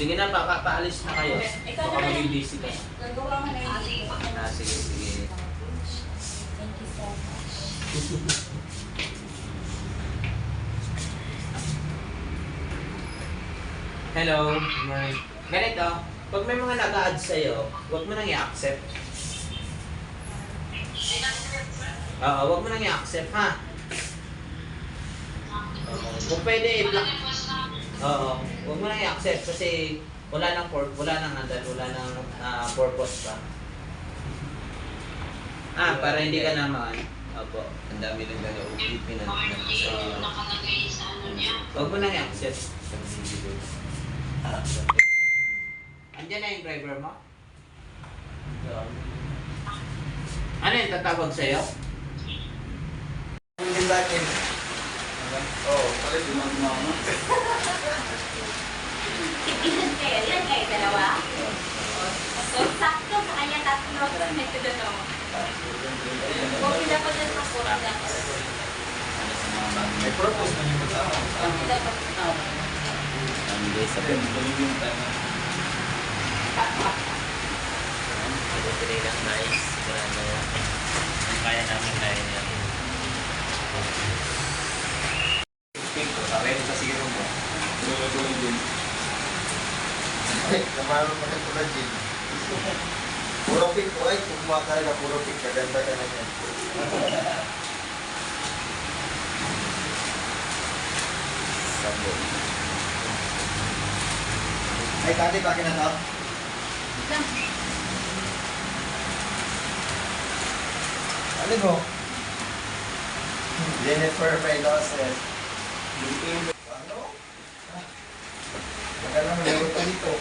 Sige na, pa, paalis na kayo. Baka na lang. mag-busy ka. Gagawa ka na yung Ah, sige, sige. Thank you so much. Hello. Morning. Ganito, pag may mga nag-add sa'yo, huwag mo nang i-accept. Oo, huwag mo nang i-accept, ha? Kung pwede, i-block. Oo, huwag mo nang i-accept kasi wala nang pur- wala nang andal, wala nang ah, purpose pa. Ah, para hindi ka naman. Opo. Ang dami nang nag-OTP na nag-sa'yo. Huwag mo nang i-accept. Andiyan na yung driver mo? Ano yung tatawag sa'yo? Hindi natin. Oo, pala di mga mama. Ilan kayo? Ilan kayo? Dalawa? So, sakto sa kanya tatlo. Ito dito. Huwag nila pa dyan sa dapat. May purpose na yung kasama. Huwag nila pa Ang guys, sabi mo, tuloy yung tayo. Pwede lang guys, sigurado kaya namin kaya niya. Speak ko, sabi mo sa zero mo. Tuloy-tuloy din. Ay, kamaro mo rin pula din. Puro pick ko ay, kung kumakain na puro pick, kaganda ka na yan. Sabo. Ay, kati, bakit na to? lang. Ano mo? Jennifer Mendoza. Ano? Maganda mo, meron ka dito.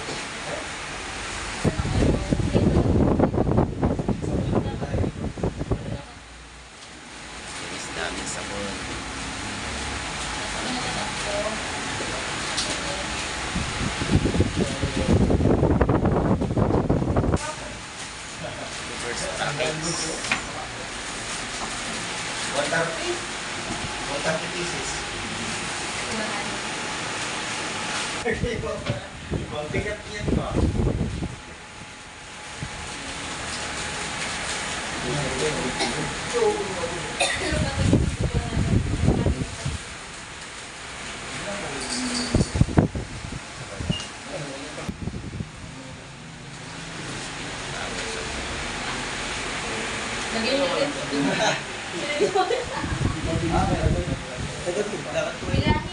130 pieces. Mabigat niyan ba? So, Lagyan niyo. Dapat ko.